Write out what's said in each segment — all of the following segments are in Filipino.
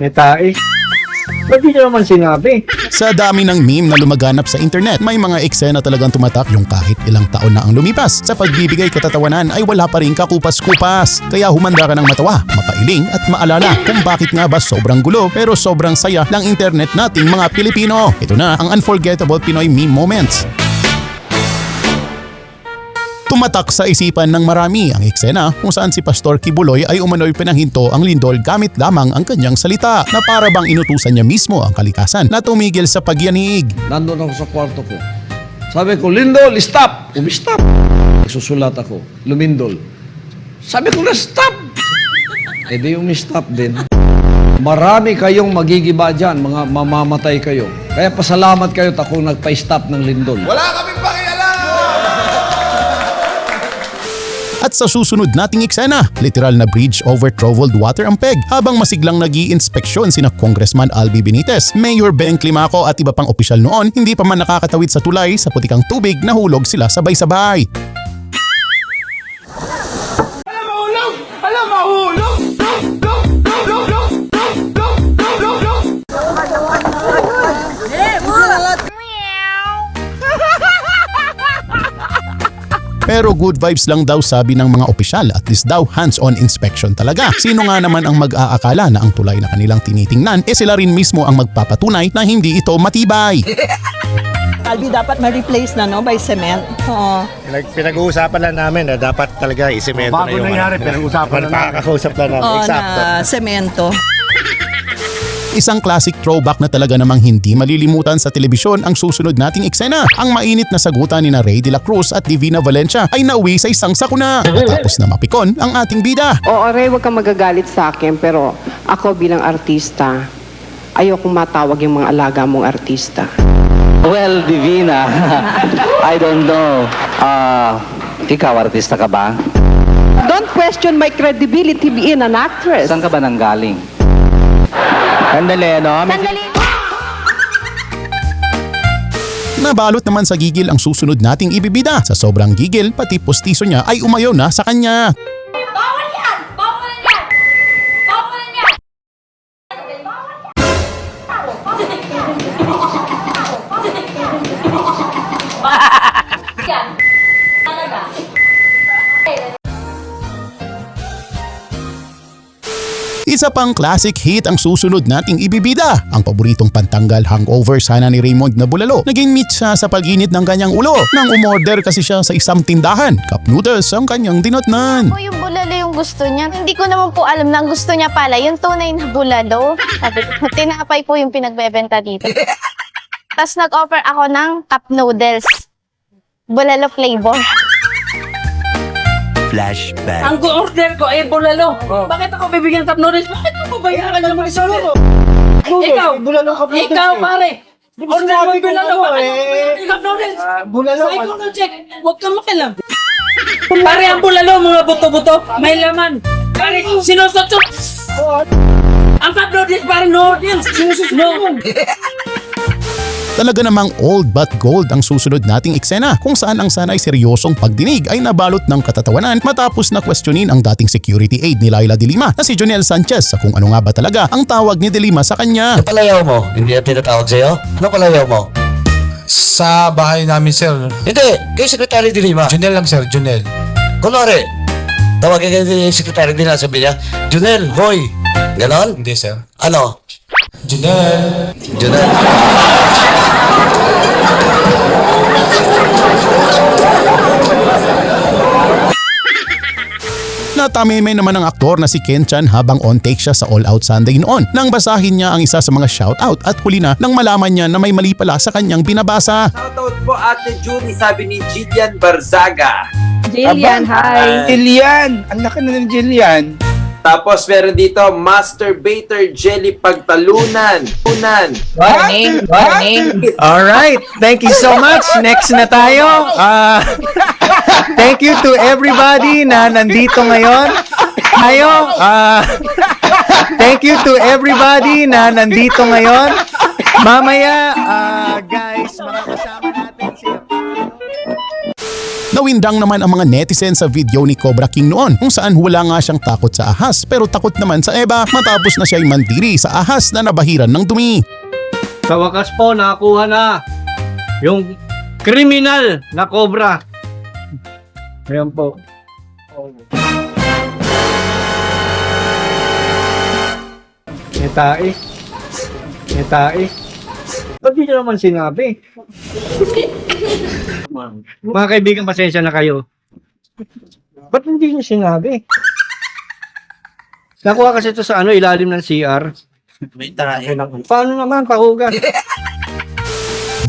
May tae. Ba't di nyo naman sinabi? Sa dami ng meme na lumaganap sa internet, may mga eksena talagang tumatak yung kahit ilang taon na ang lumipas. Sa pagbibigay katatawanan ay wala pa rin kakupas-kupas. Kaya humanda ka ng matawa, mapailing at maalala kung bakit nga ba sobrang gulo pero sobrang saya ng internet nating mga Pilipino. Ito na ang unforgettable Pinoy meme moments. Tumatak sa isipan ng marami ang eksena kung saan si Pastor Kibuloy ay umano'y pinanghinto ang lindol gamit lamang ang kanyang salita na para bang inutusan niya mismo ang kalikasan na tumigil sa pagyanig. Nandun ako sa kwarto ko. Sabi ko, Lindol, stop! Umi-stop. Susulat ako, lumindol. Sabi ko na, stop! E di umi-stop din. Marami kayong magigiba dyan, mga mamamatay kayo. Kaya pasalamat kayo at ako nagpa-stop ng lindol. At sa susunod nating eksena, literal na bridge over troubled water ang peg habang masiglang nag inspeksyon sina Congressman Albi Benitez, Mayor Ben Climaco at iba pang opisyal noon hindi pa man nakakatawid sa tulay sa putikang tubig nahulog sila sabay-sabay. Pero good vibes lang daw sabi ng mga opisyal at least daw hands-on inspection talaga. Sino nga naman ang mag-aakala na ang tulay na kanilang tinitingnan eh sila rin mismo ang magpapatunay na hindi ito matibay. Albi dapat ma-replace na no by cement. Oo. Pinag- Pinag-uusapan lang namin na dapat talaga isemento Bago na yung nangyari, ano. pinag-uusapan na namin. Nakakausap lang namin. Oo, Eksakto. na semento. Isang classic throwback na talaga namang hindi malilimutan sa telebisyon ang susunod nating eksena. Ang mainit na sagutan ni na Ray de la Cruz at Divina Valencia ay nauwi sa isang sakuna. Tapos na mapikon ang ating bida. Oo, Ray, huwag kang magagalit sa akin, pero ako bilang artista, ayokong matawag yung mga alaga mong artista. Well, Divina, I don't know. Ah, ikaw, artista ka ba? Don't question my credibility being an actress. Saan ka ba nanggaling? Sandali, no? May- Nabalot naman sa gigil ang susunod nating ibibida. Sa sobrang gigil, pati postiso niya ay umayaw na sa kanya. Isa pang classic hit ang susunod nating ibibida. Ang paboritong pantanggal hangover sana ni Raymond na bulalo. Naging meet siya sa pag-init ng kanyang ulo nang umorder kasi siya sa isang tindahan. Cup noodles ang kanyang dinatnan. Po yung bulalo yung gusto niya. Hindi ko naman po alam na ang gusto niya pala yung tunay na bulalo. Sabi ko, tinapay po yung pinagbebenta dito. Tapos nag-offer ako ng cup noodles. Bulalo flavor. Ang order ko ay bulalo. Bakit ako bibigyan ng cup noodles? Bakit ko babayaran ng mga solo? Ikaw, Bulalo ka ikaw pare. Order mo yung bulalo. Bakit ako eh. cup noodles? bulalo Sa ikaw na check. Huwag kang makilam. Pare ang bulalo, mga buto-buto, may laman. Pare, sinusot-sot. Ang cup noodles, pare, noodles. No. Talaga namang old but gold ang susunod nating eksena kung saan ang sanay seryosong pagdinig ay nabalot ng katatawanan matapos na questionin ang dating security aide ni Laila de Lima na si Jonel Sanchez sa kung ano nga ba talaga ang tawag ni de Lima sa kanya. Ano palayaw mo? Hindi na tinatawag sa'yo? Ano palayaw mo? Sa bahay namin, sir. Hindi, kay Secretary de Lima. Junel lang, sir. Junel. Kunwari, tawagin kayo ni Secretary de Lima, sabi niya, Junel, hoy. Ganon? Hindi, sir. Ano? Junel. Junel. Natamimay naman ng aktor na si Ken Chan habang on take siya sa All Out Sunday noon nang basahin niya ang isa sa mga shoutout at huli na nang malaman niya na may mali pala sa kanyang binabasa. Shoutout po Ate Judy, sabi ni Jillian Barzaga. Jillian, hi! Jillian! Ang laki na ng Jillian. Tapos meron dito, Masturbator Jelly Pagtalunan. Tunan. Warning, warning. Alright, thank you so much. Next na tayo. Ah, thank you to everybody na nandito ngayon. Tayo, ah, thank you to everybody na nandito ngayon. Mamaya, ah, Nawindang naman ang mga netizen sa video ni Cobra King noon kung saan wala nga siyang takot sa ahas pero takot naman sa Eva matapos na siya'y mandiri sa ahas na nabahiran ng dumi. Sa wakas po, nakakuha na yung criminal na cobra. Ayan po. May tae. May tae. Ba't di nyo naman sinabi? Mga kaibigan, pasensya na kayo. Ba't hindi nyo sinabi? Nakuha kasi ito sa ano, ilalim ng CR. May tae. Paano naman, pahugas?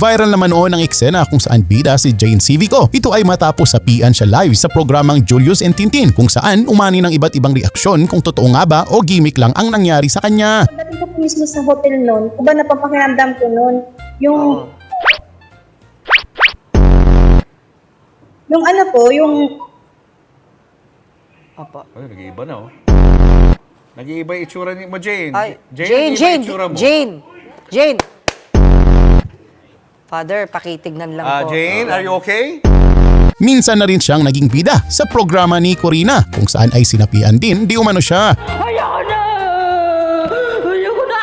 Viral naman noon ang eksena kung saan bida si Jane Civico. Ito ay matapos sapian siya live sa programang Julius and Tintin kung saan umani ng iba't ibang reaksyon kung totoo nga ba o gimmick lang ang nangyari sa kanya. Pagdating ko po mismo sa hotel noon, kung ba napapakiramdam ko noon, yung... Yung ano po, yung... Ay, nag-iiba na oh. Nag-iiba yung itsura ni mo, Jane. Ay, Jane, Jane, Jane. Jane, Jane. Father, pakitignan lang Ah, po. Jane, are you okay? Minsan na rin siyang naging bida sa programa ni Corina kung saan ay sinapian din di umano siya. Ayoko na! Ayoko na!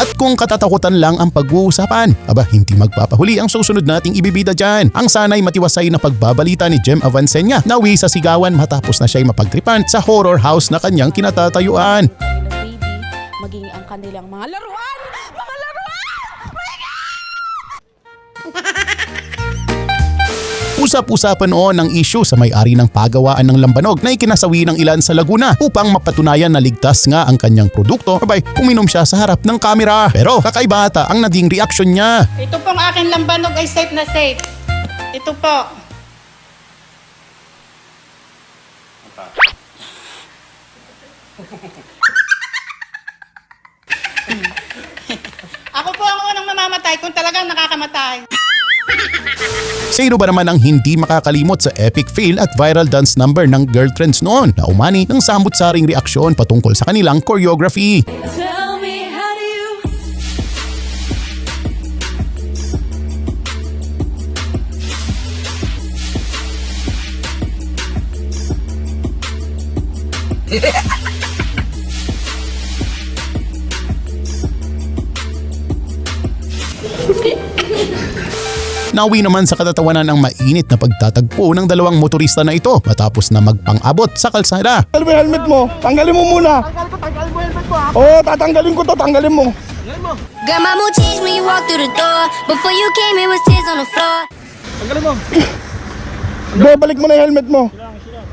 At kung katatakutan lang ang pag-uusapan, aba hindi magpapahuli ang susunod nating ibibida dyan. Ang sanay matiwasay na pagbabalita ni Jem Avancenia nawi sa sigawan matapos na siya'y mapagtripan sa horror house na kanyang kinatatayuan. Maging ang kanilang mga laruan! Mga laruan! Usap-usapan noon ang issue sa may-ari ng pagawaan ng lambanog na ikinasawi ng ilan sa Laguna upang mapatunayan na ligtas nga ang kanyang produkto. Abay, uminom siya sa harap ng kamera. Pero kakaiba ata ang naging reaksyon niya. Ito pong aking lambanog ay safe na safe. Ito po. Ako po ang unang mamamatay kung talagang nakakamatay. Sino ba naman ang hindi makakalimot sa epic fail at viral dance number ng girlfriends noon na umani ng samot-saring reaksyon patungkol sa kanilang choreography. Tell Nawi naman sa katatawanan ang mainit na pagtatagpo ng dalawang motorista na ito matapos na magpang-abot sa kalsada. Tanggalin mo helmet mo. Tanggalin mo muna. Tanggalin ko, tanggalin mo helmet mo ha. Oo, tatanggalin ko to. Tanggalin mo. Grandma mo changed when you walked through the door. Before you came, it was tears on the floor. Tanggalin mo. Bro, balik mo na yung helmet mo.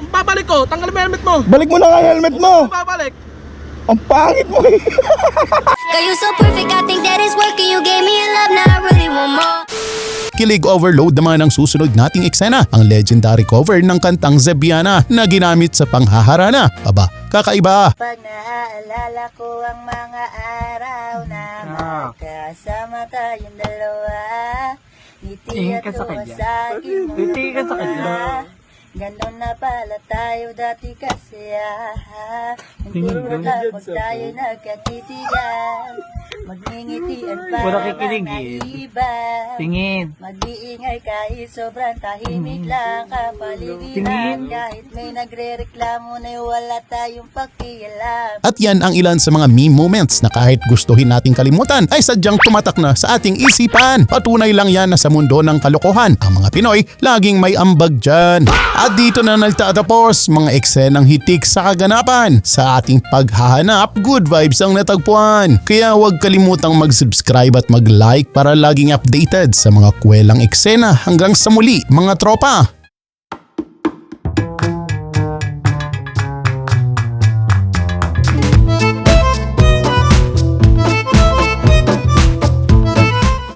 Babalik ko. Tanggalin mo yung helmet mo. Balik mo na nga yung helmet mo. Babalik. Ang pangit mo eh. Girl, you so perfect, I think that is working. You gave me a love, now I really want more. Kilig overload naman ang susunod nating eksena, ang legendary cover ng kantang Zebiana na ginamit sa panghaharana. Aba, kakaiba. Pag naaalala ko ang mga araw na magkasama tayong dalawa Ngiti at tuwa sa aking mga mukha Ganon na pala tayo dati kasi ah Hindi mo lang pag tayo nagkatitigan Magngingitian para mga iba Tingin. Mag-iingay kahit sobrang tahimik lang kapaligiran Kahit may nagre-reklamo na wala tayong pakialam At yan ang ilan sa mga meme moments na kahit gustuhin nating kalimutan ay sadyang tumatak na sa ating isipan. Patunay lang yan na sa mundo ng kalokohan, ang mga Pinoy laging may ambag dyan. At dito na nagtatapos mga eksenang hitik sa kaganapan. Sa ating paghahanap, good vibes ang natagpuan. Kaya huwag kalimutang mag-subscribe at mag-like para laging updated sa mga kwelang eksena hanggang sa muli mga tropa.